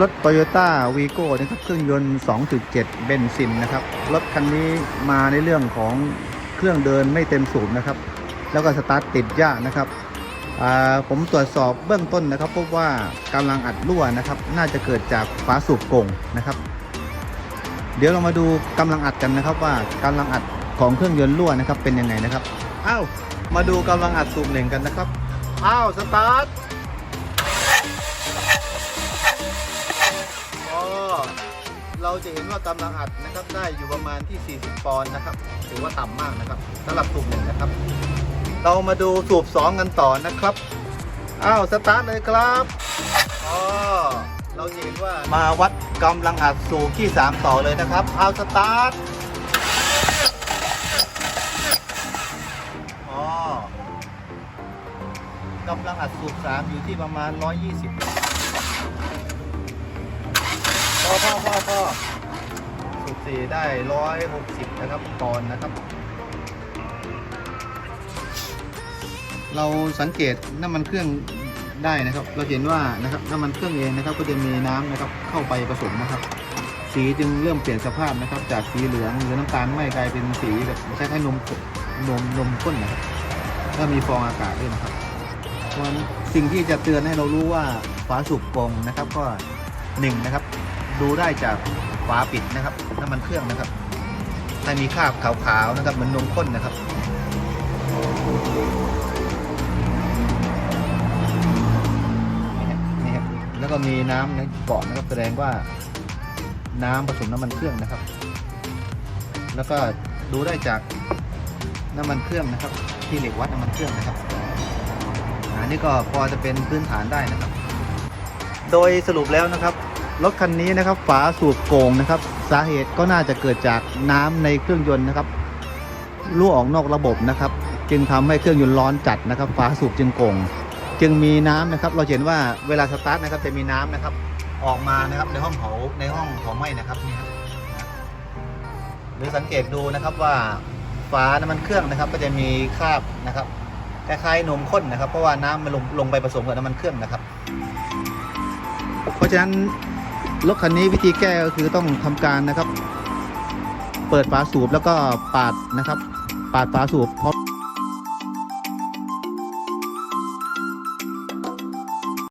รถ Toyota v ีโก้นะครับเครื่องยนต์ 2.7 เบนซินนะครับ รถคันนี้มาในเรื่องของเครื่องเดินไม่เต็มสูบนะครับ แล้วก็สตาร์ทติดยากนะครับผมตรวจสอบเบื้องต้นนะครับ พบว่ากำลังอัดรั่วนะครับ น่าจะเกิดจากฝาสูบโก่งนะครับ เดี๋ยวเรามาดูกำลังอัดกันนะครับว่ากำลังอัดของเครื่องยนต์รั่วนะครับเป็นยังไงนะครับอ้าวมาดูกำลังอัดสูบหนึ่งกันนะครับ อ้าว สตาร์ทก็เราจะเห็นว่ากำลังอัดนะครับได้อยู่ประมาณที่ 40 ปอนด์นะครับ ถือว่าต่ำมากนะครับสำหรับสูบหนึ่งนะครับ เรามาดูสูบ2กันต่อนะครับ อ้าว สตาร์ทเลยครับอ๋อเราเห็นว่ามาวัดกำลังอัดสูบที่ 3 ต่อเลยนะครับเอาว สตาร์ท กำลังอัดสูบ3อยู่ที่ประมาณ 120พ่อพ่อพ่อพ่อสูบสี่ได้ร้อยหกสิบนะครับปอนด์นะครับ เราสังเกตน้ำมันเครื่องได้นะครับ เราเห็นว่านะครับน้ำมันเครื่องเองนะครับ ก็จะมีน้ำนะครับเข้าไปผสมนะครับ สีจึงเริ่มเปลี่ยนสภาพนะครับ จากสีเหลืองหรือน้ำตาลไม่กลายเป็นสีแบบคล้ายๆนมนมนมข้นนะครับแล้วมีฟองอากาศด้วยนะครับ ราะฉะนั้นสิ่งที่จะเตือนให้เรารู้ว่าฝาสูบกงนะครับก็หนึ่งนะครับ ดูได้จากฝาปิดนะครับน้ำมันเครื่องนะครับถ้ามีคราบขาวๆนะครับเหมือนนมข้นนะครับนี่ครับแล้วก็มีน้ำในเกาะนะครับแสดงว่าน้ำผสมน้ำมันเครื่องนะครับ แล้วก็ดูได้จากน้ำมันเครื่องนะครับ ที่เหล็กวัดน้ำมันเครื่องนะครับ อันนี้ก็พอจะเป็นพื้นฐานได้นะครับ โดยสรุปแล้วนะครับรถคันนี้นะครับฝาสูบโกงนะครับ สาเหตุก็น่าจะเกิดจากน้ำในเครื่องยนต์นะครับรั่วออกนอกระบบนะครับ จึงทำให้เครื่องยนต์ร้อนจัดนะครับฝาสูบจึงโกงจึงมีน้ำนะครับ เราเห็นว่าเวลาสตาร์ทนะครับจะมีน้ำนะครับ ออกมานะครับในห้องเผาในห้องเผาไหม้นะครับนี่ครับหรือสังเกตดูนะครับว่าฝาน้ำมันเครื่องนะครับ ก็จะมีคราบนะครับ คล้ายๆนมข้นนะครับ เพราะว่าน้ำมันลงลงไปผสมกับน้ำมันเครื่องนะครับ เพราะฉะนั้นรถคันนี้วิธีแก้ก็คือต้องทำการนะครับ เปิดฝาสูบแล้วก็ปาดนะครับ ปาดฝาสูบพร้อม